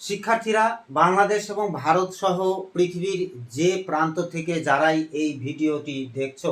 শিক্ষার্থীরা বাংলাদেশ এবং ভারত সহ পৃথিবীর যে প্রান্ত থেকে যারাই এই ভিডিওটি দেখছ,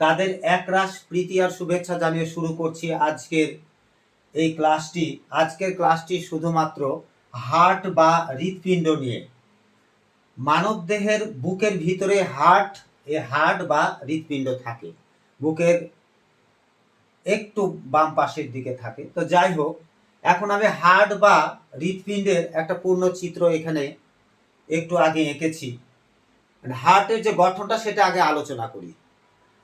তাদের একরাশ প্রীতি আর শুভেচ্ছা জানিয়ে শুরু করছি আজকের এই ক্লাসটি। আজকের ক্লাসটি শুধুমাত্র হার্ট বা হৃৎপিণ্ড নিয়ে। মানবদেহের বুকের ভিতরে হার্ট, এ হার্ট বা হৃৎপিণ্ড থাকে। বুকের একটু বাম পাশের দিকে থাকে। তো যাই হোক এখন আমি হার্ট বা হৃৎপিণ্ডের একটা পূর্ণ চিত্র এখানে একটু আগে এঁকেছি। হার্টের যে গঠনটা সেটা আগে আলোচনা করি।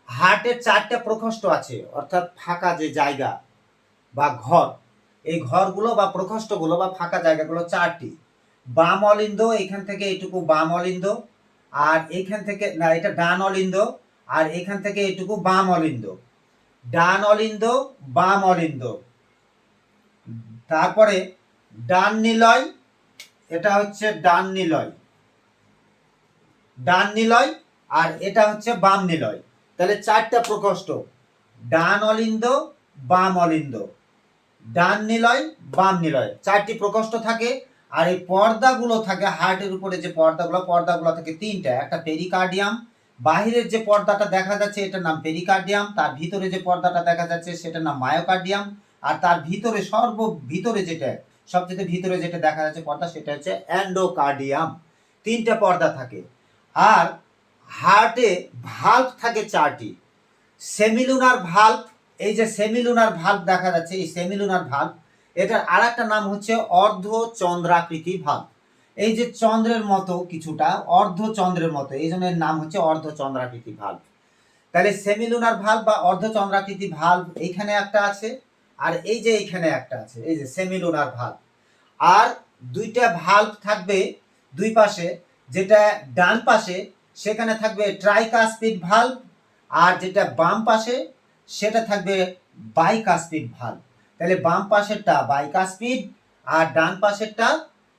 হার্টের চারটা প্রকোষ্ঠ আছে, অর্থাৎ ফাঁকা যে জায়গা বা ঘর, এই ঘরগুলো বা প্রকোষ্ঠগুলো বা ফাঁকা জায়গাগুলো চারটি। বাম অলিন্দ, এখান থেকে এটুকু বাম অলিন্দ, আর এখান থেকে, না, এটা ডান অলিন্দ, আর এখান থেকে এটুকু বাম অলিন্দ। ডান অলিন্দ, বাম অলিন্দ। তারপরে ডান নিলয়, এটা হচ্ছে ডান নিলয়। ডান নিলয় আর এটা হচ্ছে বাম নিলয়। তাহলে চারটা প্রকোষ্ঠ, ডান অলিন্দ, বাম অলিন্দ। ডান নিলয়, বাম নিলয়, চারটি প্রকোষ্ঠ থাকে আর এই পর্দাগুলো থাকে, হার্টের উপরে যে পর্দাগুলো পর্দাগুলো থাকে তিনটা। একটা পেরিকার্ডিয়াম, বাহিরের যে পর্দাটা দেখা যাচ্ছে, এটার নাম পেরিকার্ডিয়াম, তার ভিতরে যে পর্দাটা দেখা যাচ্ছে, সেটার নাম মায়োকার্ডিয়াম। আর তার ভিতরে সর্ব ভিতরে যেটা, সবচেয়ে ভিতরে যেটা দেখা যাচ্ছে পর্দা, সেটা হচ্ছে অ্যান্ডোকার্ডিয়াম তিনটা পর্দা থাকে। আর হার্টে ভাল্ব থাকে চারটি। সেমিলুনার ভাল্ভ এই যে সেমিলুনার ভাল্ব দেখা যাচ্ছে, এই সেমিলুনার ভাল্ব এটার আর একটা নাম হচ্ছে অর্ধ চন্দ্রাকৃতি ভাল্ব এই যে চন্দ্রের মতো কিছুটা অর্ধ চন্দ্রের মতো, এই জন্য নাম হচ্ছে অর্ধ চন্দ্রাকৃতি ভাল্ব তাহলে সেমিলুনার ভাল্ব বা অর্ধ চন্দ্রাকৃতি ভাল্ব এইখানে একটা আছে। আর এই যে এইখানে একটা আছে, এই যে সেমিলুনার ভাল্ব আর দুইটা ভাল্ব থাকবে দুই পাশে, যেটা ডান পাশে, সেখানে থাকবে ট্রাইকাস্পিড ভাল্ব আর যেটা বাম পাশে, সেটা থাকবে বাইকাস্পিড ভাল্ব তাহলে বাম পাশেরটা বাইকাস্পিড আর ডান পাশেরটা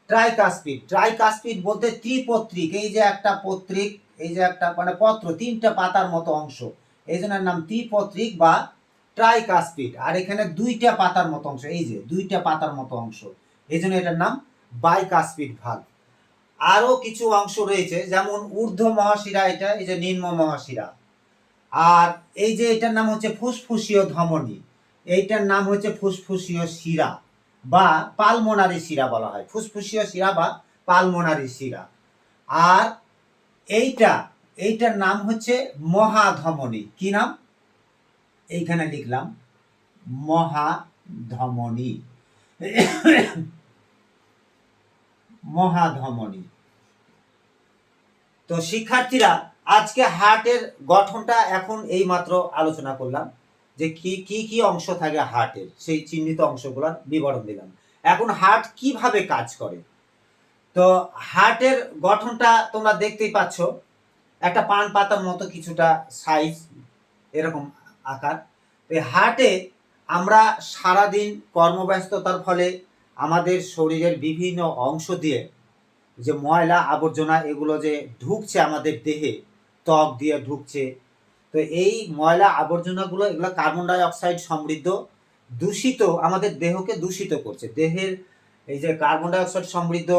ট্রাইকাস্পিড ট্রাইকাস্পিড বলতে ত্রিপত্রিক, এই যে একটা পত্রিক, এই যে একটা মানে পত্র, তিনটা পাতার মতো অংশ। এই জন্য নাম ত্রিপত্রিক বা ট্রাইকাস্পিড আর এখানে দুইটা পাতার মতো অংশ, এই যে দুইটা পাতার মতো অংশ। এই জন্য এটার নাম বাইকাস্পিড ভাল্ব আরও কিছু অংশ রয়েছে, যেমন ঊর্ধ্ব মহাশিরা এটা, এই যে নিম্ন মহাশিরা। আর এই যে এটার নাম হচ্ছে ফুসফুসীয় ধমনী। এইটার নাম হচ্ছে ফুসফুসীয় শিরা বা পালমোনারি শিরা বলা হয়। ফুসফুসীয় শিরা বা পালমোনারি শিরা। আর এইটা, এইটার নাম হচ্ছে মহাধমনী। কি নাম? এইখানে লিখলাম, মহাধমনী। মহাধমনী। তো শিক্ষার্থীরা, আজকে হার্টের গঠনটা এখন এই মাত্র আলোচনা করলাম, যে কি কি কি অংশ থাকে হার্টের, সেই চিহ্নিত অংশগুলোর বিবরণ দিলাম। এখন হার্ট কীভাবে কাজ করে? তো হার্টের গঠনটা তোমরা দেখতেই পাচ্ছ, একটা পান পাতার মতো কিছুটা সাইজ এরকম আকার। এই হার্টে আমরা সারাদিন কর্মব্যস্ততার ফলে আমাদের শরীরের বিভিন্ন অংশ দিয়ে যে ময়লা, আবর্জনা এগুলো যে ঢুকছে আমাদের দেহে, ত্বক দিয়ে ঢুকছে, তো এই ময়লা, আবর্জনাগুলো এগুলো কার্বন ডাই অক্সাইড সমৃদ্ধ, দূষিত, আমাদের দেহকে দূষিত করছে। দেহের এই যে কার্বন ডাই অক্সাইড সমৃদ্ধ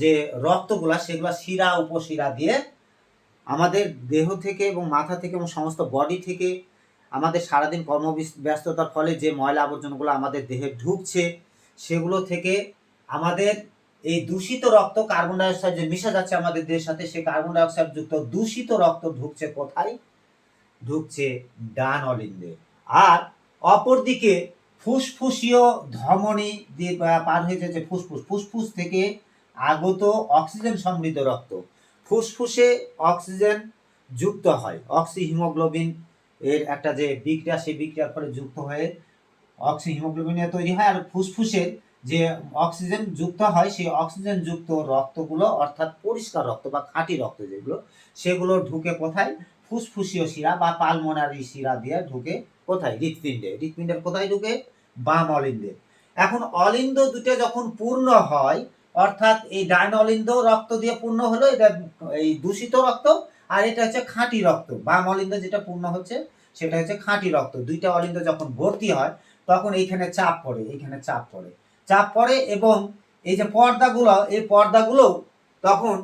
যে রক্তগুলা, সেগুলো শিরা, উপশিরা দিয়ে আমাদের দেহ থেকে এবং মাথা থেকে এবং সমস্ত বডি থেকে আমাদের সারাদিন কর্ম ব্যস্ততার ফলে যে ময়লা আবর্জনাগুলো আমাদের দেহে ঢুকছে, সেগুলো থেকে আমাদের এই দূষিত রক্ত কার্বন ডাইঅক্সাইড যে মিশে যাচ্ছে আমাদের দেহের সাথে, সেই কার্বন ডাইঅক্সাইড যুক্ত দূষিত রক্ত ঢুকছে কোথায়? ঢুকছে ডান অলিন্দে আর অপরদিকে ফুসফুসীয় ধমনী দিয়ে পার হয়ে যাচ্ছে ফুসফুস। ফুসফুস থেকে আগত অক্সিজেন সমৃদ্ধ রক্ত। ফুসফুসে অক্সিজেন যুক্ত হয় অক্সি হিমোগ্লোবিন এর একটা যে বিক্রিয়া, সেই বিক্রিয়ার ফলে যুক্ত হয়ে অক্সি হিমোগ্লোবিনে তৈরি হয় আর ফুসফুসের যে অক্সিজেন যুক্ত হয়, সেই অক্সিজেন যুক্ত রক্তগুলো, অর্থাৎ পরিষ্কার রক্ত বা খাঁটি রক্ত যেগুলো, সেগুলো ঢুকে কোথায়? ফুসফুসীয় শিরা বা পালমোনারি শিরা দিয়ে ঢুকে কোথায়? হৃৎপিণ্ডে। হৃৎপিণ্ডের কোথায় ঢুকে? বাম অলিন্দে এখন অলিন্দ দুটো যখন পূর্ণ হয়, অর্থাৎ এই ডান অলিন্দ রক্ত দিয়ে পূর্ণ হলো, এটা এই দূষিত রক্ত, আর এটা হচ্ছে খাঁটি রক্ত। বাম অলিন্দ যেটা পূর্ণ হচ্ছে সেটা হচ্ছে খাঁটি রক্ত, দুইটা অলিন্দ যখন ভর্তি হয়, তখন এইখানে চাপ পড়ে, এইখানে চাপ পড়ে। চাপ পড়ে এবং এই যে পর্দাগুলো, এই পর্দাগুলো তখন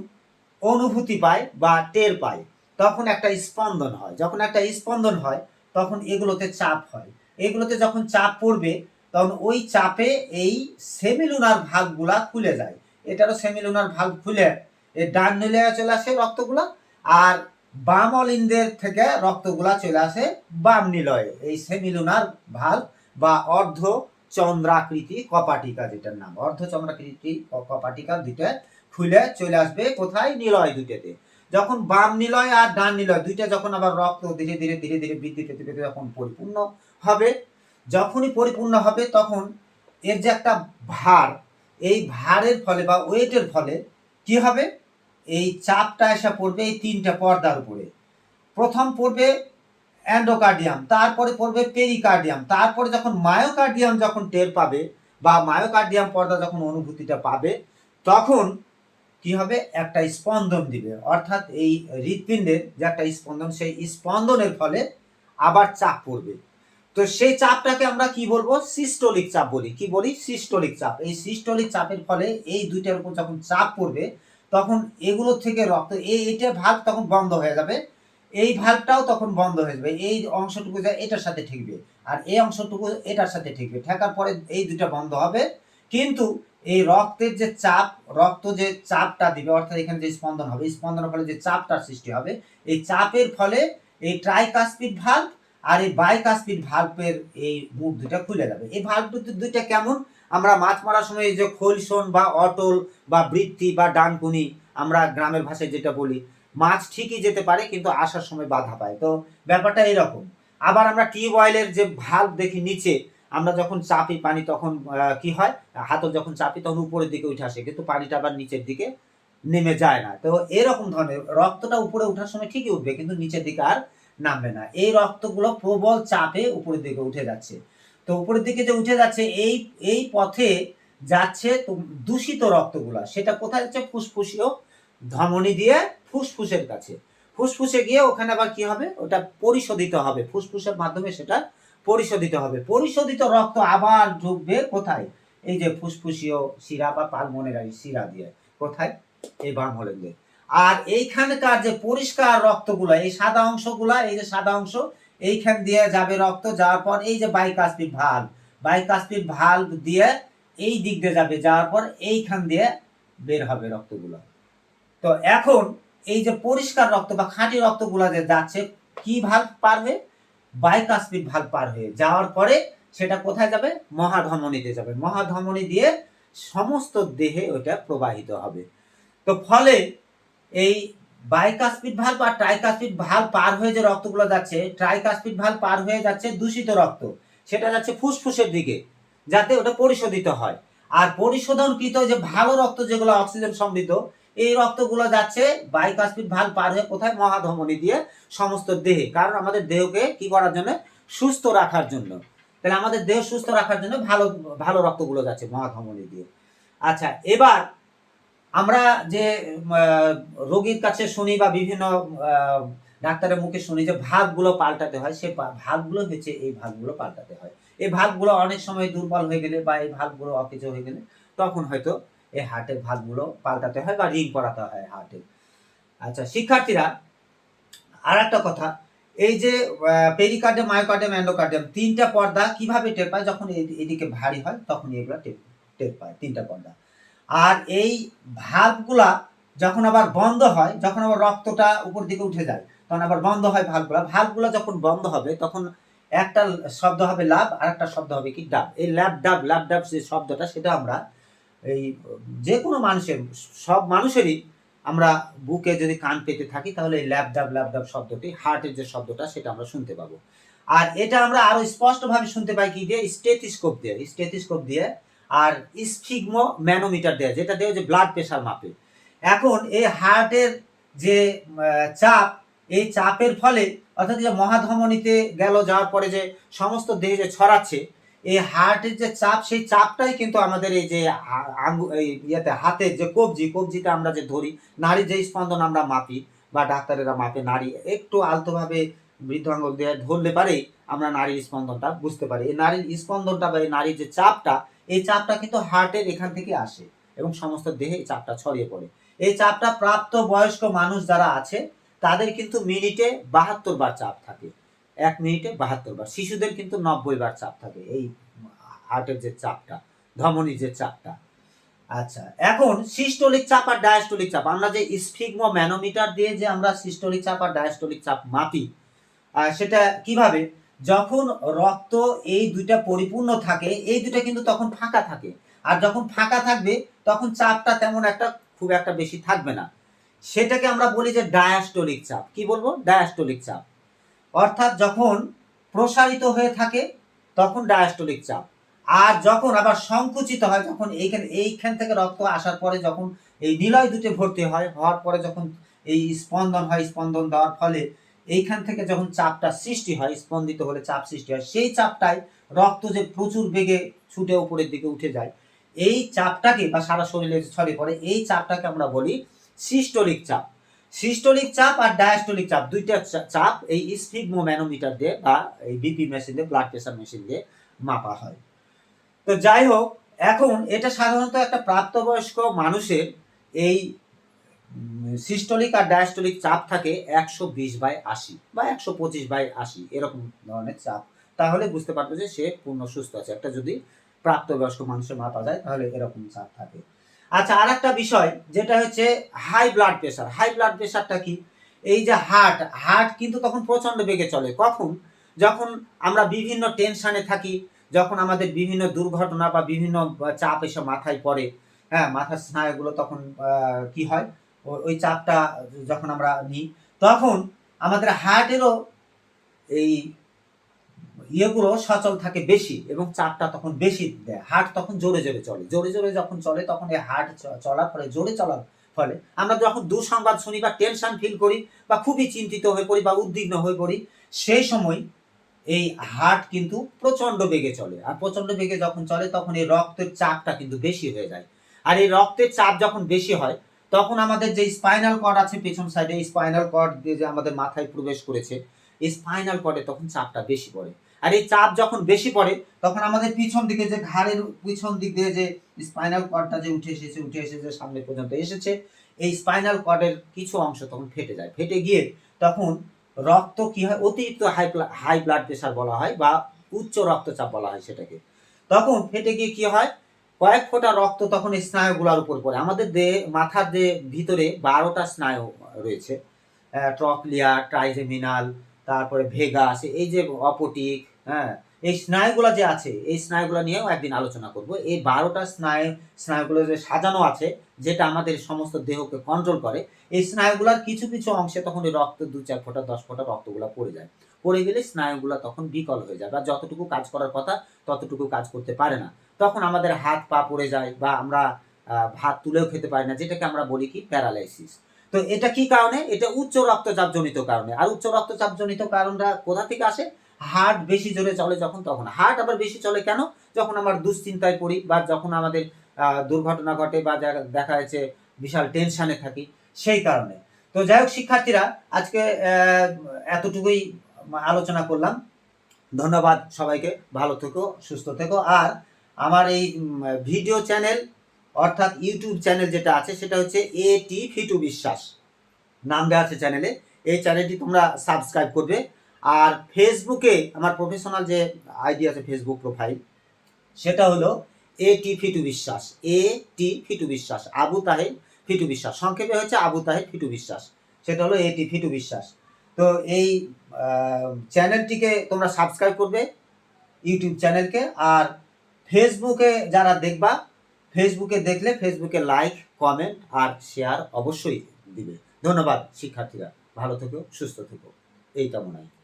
অনুভূতি পায় বা টের পায়। তখন একটা স্পন্দন হয়, যখন একটা স্পন্দন হয়, তখন এগুলোতে চাপ হয়। এগুলোতে যখন চাপ পড়বে, তখন ওই চাপে এই সেমিলুনার ভাগগুলা খুলে যায়। এটারও সেমিলুনার ভাগ খুলে এই ডান নিলে চলে আসে রক্তগুলা, আর বাম অলিন্দের থেকে রক্তগুলা চলে আসে বাম নিলয়ে। এই সেমিলুনার ভালো বা অর্ধ চন্দ্রাকৃতি কপাটিকা যেটার নাম। অর্ধ চন্দ্রাকৃতি কপাটিকা দুইটা খুলে চলে আসবে কোথায়? নিলয় দুইটাতে। যখন বাম নিলয় আর ডান নিলয় দুইটা যখন আবার রক্ত ধীরে ধীরে ধীরে ধীরে বৃদ্ধি পেতে পেতে যখন পরিপূর্ণ হবে, যখনই পরিপূর্ণ হবে তখন এর যে একটা ভার, এই ভারের ফলে বা ওয়েটের ফলে কি হবে? এই চাপটা এসে পড়বে এই তিনটা পর্দার উপরে। প্রথম পড়বে অ্যান্ডোকার্ডিয়াম তারপরে পড়বে পেরিকার্ডিয়াম তারপরে যখন মায়োকার্ডিয়াম যখন টের পাবে বা মায়োকার্ডিয়াম পর্দা যখন অনুভূতিটা পাবে, তখন কি হবে? একটা স্পন্দন দিবে। অর্থাৎ এই হৃৎপিণ্ডের যে একটা স্পন্দন, সেই স্পন্দনের ফলে আবার চাপ পড়বে। তো সেই চাপটাকে আমরা কি বলব? সিস্টোলিক চাপ বলি। কি বলি? সিস্টোলিক চাপ। এই সিস্টোলিক চাপের ফলে এই দুইটার উপর যখন চাপ পড়বে তখন এগুলো থেকে রক্ত এই এটা ভাগ তখন বন্ধ হয়ে যাবে। এই ভাগটাও তখন বন্ধ হয়ে যাবে। এই অংশটুকু যা, এটার সাথে ঠেকবে। আর এই অংশটুকু এটার সাথে ঠেকবে। ঠেকার পরে এই দুটা বন্ধ হবে। কিন্তু এই রক্তের যে চাপ, রক্ত যে চাপটা দিবে, অর্থাৎ এখানে যে স্পন্দন হবে, স্পন্দনের ফলে যে চাপটার সৃষ্টি হবে, এই চাপের ফলে এই ট্রাইকাস্পিড ভাল্ব আর এই বাইকাস্পিড ভাল্বের এই মুখ দুইটা খুলে যাবে। এই ভাল্ব দুটো দুইটা কেমন? আমরা মাছ মারার সময় যে খোলসন বা অটল বা বৃত্তি বা ডানকুনি, আমরা গ্রামের ভাষায় যেটা বলি, মাছ ঠিকই যেতে পারে কিন্তু আসার সময় বাধা পায়। তো ব্যাপারটা এরকম আবার আমরা টিউবওয়েলের যে ভাল্ব দেখি নিচে, আমরা যখন চাপি পানি তখন কি হয়? হাতল যখন চাপি তখন উপরের দিকে উঠে আসে, কিন্তু পানিটা আবার নিচের দিকে নেমে যায় না। তো এরকম ধরনের, রক্তটা উপরে ওঠার সময় ঠিকই উঠবে, কিন্তু নিচের দিকে আর নামবে না। এই রক্তগুলো প্রবল চাপে উপরের দিকে উঠে যাচ্ছে। তো উপরের দিকে যে উঠে যাচ্ছে, এই এই পথে যাচ্ছে দূষিত রক্তগুলা। সেটা কোথায় যাচ্ছে? ফুসফুসীয় ধমনী দিয়ে ফুসফুসের কাছে। ফুসফুসে গিয়ে ওখানে আবার কি হবে? ওটা পরিশোধিত হবে। ফুসফুসের মাধ্যমে সেটা পরিশোধিত হবে। পরিশোধিত রক্ত আবার ঢুকবে কোথায়? এই যে ফুসফুসীয় শিরা বা পালমোনারি শিরা দিয়ে। কোথায়? এই বাম হলেন আর এইখানকার যে পরিষ্কার রক্তগুলো, এই সাদা অংশগুলা, এই যে সাদা অংশ এইখান দিয়ে যাবে রক্ত, যাওয়ার পর এই যে বাইকাস্পিড ভালো বাইকাস্পিড ভাল্ব দিয়ে এই দিক দিয়ে যাবে, যাওয়ার পর এইখান দিয়ে বের হবে রক্তগুলো। তো এখন এই যে পরিষ্কার রক্ত বা খাঁটি রক্তগুলো যে যাচ্ছে, কি ভাল্ব পার হয়ে? বাইকাস্পিড ভাল্ব পার হয়ে। যাওয়ার পরে সেটা কোথায় যাবে? মহাধমনীতে যাবে। মহাধমনী দিয়ে সমস্ত দেহে ওটা প্রবাহিত হবে। তো ফলে এই বাইকাস্পিড ভালো বা ট্রাইকাস্পিড ভালো পার হয়ে যে রক্তগুলো যাচ্ছে ট্রাইকাস্পিড ভালো পার হয়ে যাচ্ছে দূষিত রক্ত। সেটা যাচ্ছে ফুসফুসের দিকে, যাতে ওটা পরিশোধিত হয়। আর পরিশোধনকৃত যে ভালো রক্ত যেগুলো অক্সিজেন সমৃদ্ধ, এই রক্তগুলো যাচ্ছে বাইকাস্পিড ভালো পার হয়ে কোথায়? মহাধমনী দিয়ে সমস্ত দেহে। কারণ আমাদের দেহকে কি করার জন্য? সুস্থ রাখার জন্য। তাহলে আমাদের দেহ সুস্থ রাখার জন্য ভালো ভালো রক্তগুলো যাচ্ছে মহাধমনী দিয়ে। আচ্ছা এবার আমরা যে রোগীর কাছে শুনি বা বিভিন্ন ডাক্তারের মুখে শুনি যে ভাগগুলো পাল্টাতে হয়, সে ভাগগুলো হচ্ছে এই ভাগগুলো পাল্টাতে হয়। এই ভাগগুলো অনেক সময় দুর্বল হয়ে গেলে বা এই ভাগগুলো অকেজ হয়ে গেলে তখন হয়তো এই হার্টের ভাগগুলো পাল্টাতে হয় বা রিং করাতে হয় হার্টে। আচ্ছা শিক্ষার্থীরা আর একটা কথা, এই যে পেরিকার্ডিয়াম, মায়োকার্ডিয়াম, অ্যান্ডোকার্ডিয়াম, তিনটা পর্দা কীভাবে টের পায়? যখন এদিকে ভারী হয় তখন এগুলো টের টের পায়, তিনটা পর্দা। আর এই ভাল্বগুলা যখন আবার বন্ধ হয়, যখন আবার রক্তটা উপর দিকে উঠে যায়, তখন আবার বন্ধ হয় ভাল্বগুলা ভাল্বগুলা যখন বন্ধ হবে, তখন একটা শব্দ হবে লাভ, আর একটা শব্দ হবে কি ডাব। এই ল্যাব ডাব ল্যাব ডাব যে শব্দটা, সেটা আমরা এই যে কোনো মানুষের, সব মানুষেরই আমরা বুকে যদি কান পেতে থাকি, তাহলে এই ল্যাব ডাব ল্যাব ডাব শব্দটি, হার্টের যে শব্দটা, সেটা আমরা শুনতে পাবো। আর এটা আমরা আরও স্পষ্টভাবে শুনতে পাই কি দিয়ে? স্টেথিস্কোপ দিয়ে। স্টেথিস্কোপ দিয়ে আর স্ফিগমো ম্যানোমিটার দেয়, যেটা দিয়ে যে ব্লাড প্রেশার মাপে। এখন এই হার্টের যে চাপ, এই চাপের ফলে, অর্থাৎ যে মহাধমনীতে গেল, যাওয়ার পরে যে সমস্ত দেহে যে ছড়াচ্ছে, এই হার্টের যে চাপ, সেই চাপটাই কিন্তু আমাদের এই যে আঙ্গু- এই ইয়েতে হাতের যে কবজি, কবজিটা আমরা যে ধরি, নারীর যে স্পন্দন আমরা মাপি, বা ডাক্তারেরা মাপে, নারী একটু আলতোভাবে বৃদ্ধ আঙ্গুল দিয়ে ধরলে পারেই আমরা নারীর স্পন্দনটা বুঝতে পারি। এই নারীর স্পন্দনটা বা এই নারীর যে চাপটা এই চাপটা কিন্তু হার্টের এখান থেকে আসে এবং সমস্ত দেহে এই চাপটা ছড়িয়ে পড়ে। এই চাপটা প্রাপ্ত বয়স্ক মানুষ যারা আছে, তাদের কিন্তু মিনিটে বাহাত্তর বার চাপ থাকে। এক মিনিটে বাহাত্তর বার। শিশুদের কিন্তু নব্বই বার চাপ থাকে এই হার্টের যে চাপটা, ধমনির যে চাপটা। আচ্ছা এখন সিস্টোলিক চাপ আর ডায়াস্টোলিক চাপ। আমরা যে স্ফিগমো ম্যানোমিটার দিয়ে যে আমরা সিস্টোলিক চাপ আর ডায়াস্টোলিক চাপ মাপি সেটা কীভাবে? যখন রক্ত এই দুইটা পরিপূর্ণ থাকে, এই দুইটা কিন্তু তখন ফাঁকা থাকে। আর যখন ফাঁকা থাকবে, তখন চাপটা তেমন একটা খুব একটা বেশি থাকবে না। সেটাকে আমরা বলি যে ডায়াস্টোলিক চাপ। কি বলব? ডায়াস্টোলিক চাপ। অর্থাৎ যখন প্রসারিত হয়ে থাকে, তখন ডায়াস্টোলিক চাপ। আর যখন আবার সংকুচিত হয়, যখন এইখানে এইখান থেকে রক্ত আসার পরে যখন এই নিলয় দুটে ভর্তি হয়, হওয়ার পরে যখন এই স্পন্দন হয়, স্পন্দন দেওয়ার ফলে এইখান থেকে যখন চাপটা সৃষ্টি হয়, স্পন্দিত হলে চাপ সৃষ্টি হয়, সেই চাপটাই রক্ত যে প্রচুর বেগে ছুটে উপরের দিকে উঠে যায়, এই চাপটাকে বা সারা শরীরে ছড়িয়ে পড়ে, এই চাপটাকে আমরা বলি সিস্টোলিক চাপ। সিস্টোলিক চাপ আর ডায়াস্টোলিক চাপ দুইটা চাপ এই স্ফিগমো ম্যানোমিটার দিয়ে বা এই বিপি মেশিন দিয়ে, ব্লাড প্রেশার মেশিন দিয়ে মাপা হয়। তো যাই হোক, এখন এটা সাধারণত একটা প্রাপ্তবয়স্ক মানুষের এই সিস্টোলিক আর ডায়াস্টোলিক চাপ থাকে একশো বিশ বাই আশি বা একশো পঁচিশ বাই আশি, এরকম ধরনের চাপ। তাহলে বুঝতে পারবে যে সে পূর্ণ সুস্থ আছে। একটা যদি প্রাপ্তবয়স্ক মানুষের মাপা যায়, তাহলে এরকম চাপ থাকে। আচ্ছা আর একটা বিষয়, যেটা হচ্ছে high blood pressure high blood প্রেশারটা কি? এই যে হার্ট হার্ট কিন্তু তখন প্রচণ্ড বেগে চলে। কখন? যখন আমরা বিভিন্ন টেনশানে থাকি, যখন আমাদের বিভিন্ন দুর্ঘটনা বা বিভিন্ন চাপ এসে মাথায় পড়ে হ্যাঁ মাথার স্নায়ুগুলো তখন কি হয়? ওই চাপটা যখন আমরা নিই, তখন আমাদের হার্টেরও এই ইয়েগুলো সচল থাকে বেশি এবং চাপটা তখন বেশি দেয়। হার্ট তখন জোরে জোরে চলে। জোরে জোরে যখন চলে, তখন এই হার্ট চলার ফলে, জোরে চলার ফলে আমরা যখন দুঃসংবাদ শুনি বা টেনশন ফিল করি বা খুবই চিন্তিত হয়ে পড়ি বা উদ্বিগ্ন হয়ে পড়ি, সেই সময় এই হার্ট কিন্তু প্রচণ্ড বেগে চলে। আর প্রচণ্ড বেগে যখন চলে, তখন এই রক্তের চাপটা কিন্তু বেশি হয়ে যায়। আর এই রক্তের চাপ যখন বেশি হয় তখন আমাদের যে স্পাইনাল কর্ড আছে পেছন সাইডে স্পাইনাল কর্ড দিয়ে যে আমাদের মাথায় প্রবেশ করেছে, এই স্পাইনাল কর্ডে তখন চাপটা বেশি পড়ে। আর এই চাপ যখন বেশি পড়ে, তখন আমাদের পিছন দিকে যে ঘাড়ের পিছন দিক দিয়ে যে স্পাইনাল কর্ডটা যে উঠে এসেছে উঠে এসেছে, সামনে পর্যন্ত এসেছে, এই স্পাইনাল কর্ডের কিছু অংশ তখন ফেটে যায়। ফেটে গিয়ে তখন রক্ত কি হয়? অতিরিক্ত হাই হাই ব্লাড প্রেশার বলা হয় বা উচ্চ রক্তচাপ বলা হয় সেটাকে। তখন ফেটে গিয়ে কি হয়? কয়েক ফোঁটা রক্ত তখন স্নায়ুগুলোর উপর পড়ে। আমাদের দেহে মাথার যে ভিতরে বারোটা স্নায়ু রয়েছে ট্রকলিয়া ট্রাইজেমিনাল, তারপরে ভেগাস, এই যে অপটিক হ্যাঁ এই স্নায়ুগুলো যে আছে, এই স্নায়ুগুলো নিয়েও একদিন আলোচনা করব। এই বারোটা স্নায়ু স্নায়ুগুলো যে সাজানো আছে, যেটা আমাদের সমস্ত দেহকে কন্ট্রোল করে, এই স্নায়ুগুলোর কিছু কিছু অংশে তখন এই রক্ত দু চার ফোঁটা, দশ ফোঁটা রক্তগুলো পড়ে যায়। পড়ে গেলে স্নায়ুগুলো তখন বিকল হয়ে যায় বা যতটুকু কাজ করার কথা, ততটুকু কাজ করতে পারে না। তখন আমাদের হাত পা পড়ে যায় বা আমরা ভাত তুলেও খেতে পারি না, যেটাকে আমরা বলি কি প্যারালাইসিস। তো এটা কি কারণে? এটা উচ্চ রক্তচাপ জনিত কারণে। আর উচ্চ রক্তচাপ জনিত কারণটা কোথা থেকে আসে? হার্ট বেশি জোরে চলে যখন তখন। হার্ট আবার বেশি চলে কেন? যখন আমার দুশ্চিন্তায় পড়ি বা যখন আমাদের দুর্ঘটনা ঘটে বা দেখা যাচ্ছে বিশাল টেনশনে থাকি, সেই কারণে। তো যাই হোক, শিক্ষার্থীরা, আজকে এতটুকুই আলোচনা করলাম। ধন্যবাদ সবাইকে। ভালো থেকো, সুস্থ থেকো। আর আমার এই ভিডিও চ্যানেল অর্থাৎ ইউটিউব চ্যানেল যেটা আছে, সেটা হচ্ছে এ টি ফিটু বিশ্বাস। নাম দেওয়া আছে চ্যানেলে এই চ্যানেলটি তোমরা সাবস্ক্রাইব করবে। আর ফেসবুকে আমার প্রফেশনাল যে আইডি আছে ফেসবুক প্রোফাইল সেটা হলো এ টি ফিটু বিশ্বাস। এ টি ফিটু বিশ্বাস। আবু তাহের ফিটু বিশ্বাস। সংক্ষেপে হচ্ছে আবু তাহের ফিটু বিশ্বাস। সেটা হলো এ টি ফিটু বিশ্বাস। তো এই চ্যানেলটিকে তোমরা সাবস্ক্রাইব করবে ইউটিউব চ্যানেলকে আর ফেসবুকে যারা দেখবা ফেসবুকে দেখলে ফেসবুকে লাইক কমেন্ট আর শেয়ার অবশ্যই দিবে। ধন্যবাদ, শিক্ষার্থীরা। ভালো থেকো, সুস্থ থেকো। এই কামনায়।